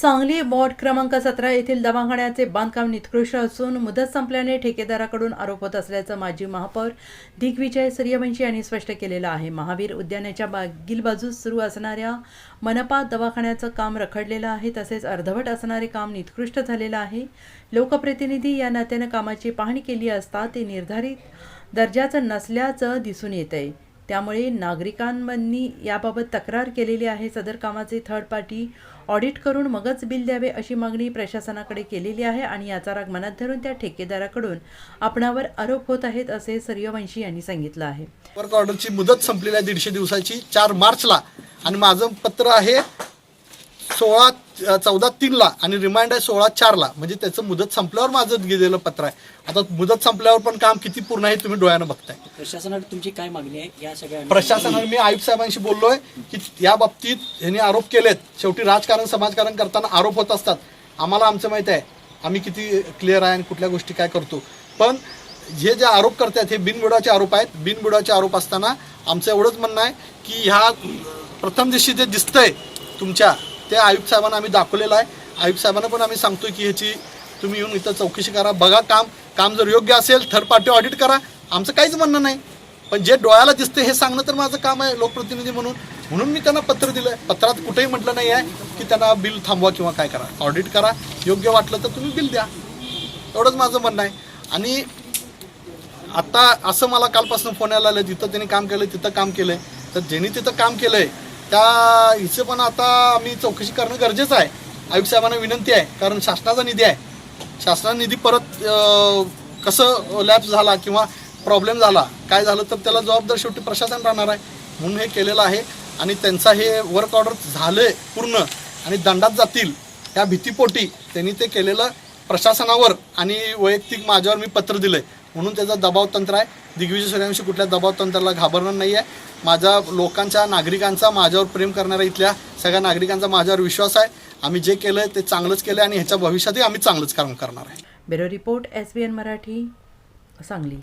Sangli ward क्रमांक सतरा येथील दवाखान्याचे बांधकाम निकृष्ट असून मुदत संपल्याने ठेकेदाराकडून आरोप होत असल्याचं माजी महापौर दिग्विजय सूर्यवंशी यांनी स्पष्ट केलेलं आहे. महावीर उद्यानाच्या मागील बाजूस सुरू असणाऱ्या मनपा दवाखान्याचं काम रखडलेलं आहे. तसेच अर्धवट असणारे काम निकृष्ट झालेलं आहे. लोकप्रतिनिधी या नात्यानं कामाची पाहणी केली असता ते निर्धारित दर्जाचं नसल्याचं दिसून येत आहे त्यामुळे नागरिकांनी याबाबत तक्रार केलेली आहे. सदर कामाचे थर्ड पार्टी ऑडिट करून मगच बिल द्यावे अशी मागणी प्रशासनाकडे केलेली आहे आणि याचा राग मनात धरून त्या ठेकेदाराकडून आपणावर आरोप होत आहेत असे सूर्यवंशी यांनी सांगितलं आहे. वर्क ऑर्डरची मुदत संपलेली आहे दीडशे दिवसाची चार मार्चला. आणि माझं पत्र आहे सोळा चौदा तीनला आणि रिमाइंड आहे सोळा चारला. म्हणजे त्याचं मुदत संपल्यावर माझं गेलेलं पत्र आहे. आता मुदत संपल्यावर पण काम किती पूर्ण आहे तुम्ही डोळ्यानं बघताय. प्रशासनाकडे तुमची काय मागणी आहे? या सगळ्या प्रशासनाने मी आयुक्त साहेबांशी बोललोय की या बाबतीत यांनी आरोप केलेत. शेवटी राजकारण समाजकारण करताना आरोप होत असतात. आम्हाला आमचं माहीत आहे. आम्ही किती क्लिअर आहे आणि कुठल्या गोष्टी काय करतो. पण हे जे आरोप करतात हे बिनबुडाचे आरोप आहेत. बिनबुडाचे आरोप असताना आमचं एवढंच म्हणणं आहे की ह्या प्रथम दिवशी जे दिसतंय तुमच्या ते आयुक्त साहेबांना आम्ही दाखवलेलं आहे. आयुक्त साहेबांना पण आम्ही सांगतोय की ह्याची तुम्ही येऊन इथं चौकशी करा बघा काम. काम जर योग्य असेल थर्ड पार्टी ऑडिट करा. आमचं काहीच म्हणणं नाही. पण जे डोळ्याला दिसतं हे सांगणं तर माझं काम आहे लोकप्रतिनिधी म्हणून. म्हणून मी त्यांना पत्र दिलं पत्रात कुठेही म्हटलं नाही आहे की त्यांना बिल थांबवा किंवा काय करा. ऑडिट करा. योग्य वाटलं तर तुम्ही बिल द्या. एवढंच माझं म्हणणं आहे. आणि आत्ता असं मला कालपासून फोन यायला आलं जिथं त्यांनी काम केलं तिथं काम केलंय. तर ज्यांनी तिथं काम केलंय त्या हिचं पण आता आम्ही चौकशी करणं गरजेचं आहे. आयुक्त साहेबांना विनंती आहे कारण शासनाचा निधी आहे. शासनाचा निधी परत कसं लॅप्स झाला किंवा प्रॉब्लेम झाला काय झालं तर त्याला जबाबदार शेवटी प्रशासन राहणार आहे. म्हणून हे केलेलं आहे आणि त्यांचा हे वर्क ऑर्डर झालंय पूर्ण आणि दंडात जातील या भीतीपोटी त्यांनी ते केलेलं प्रशासनावर आणि वैयक्तिक माझ्यावर मी पत्र दिलंय. म्हणून त्याचा दबाव तंत्र आहे. दिग्विजय सूर्यवंशी कुठल्या दबाव तंत्राला घाबरणार नाही आहे माझ्या लोकांच्या नागरिकांचा माझ्यावर प्रेम करणाऱ्या इथल्या सगळ्या नागरिकांचा माझ्यावर विश्वास आहे. आम्ही जे केलं ते चांगलंच केलं आणि ह्याच्या भविष्यातही आम्ही चांगलंच काम करणार आहे. Bureau report S B N Marathi Sangli.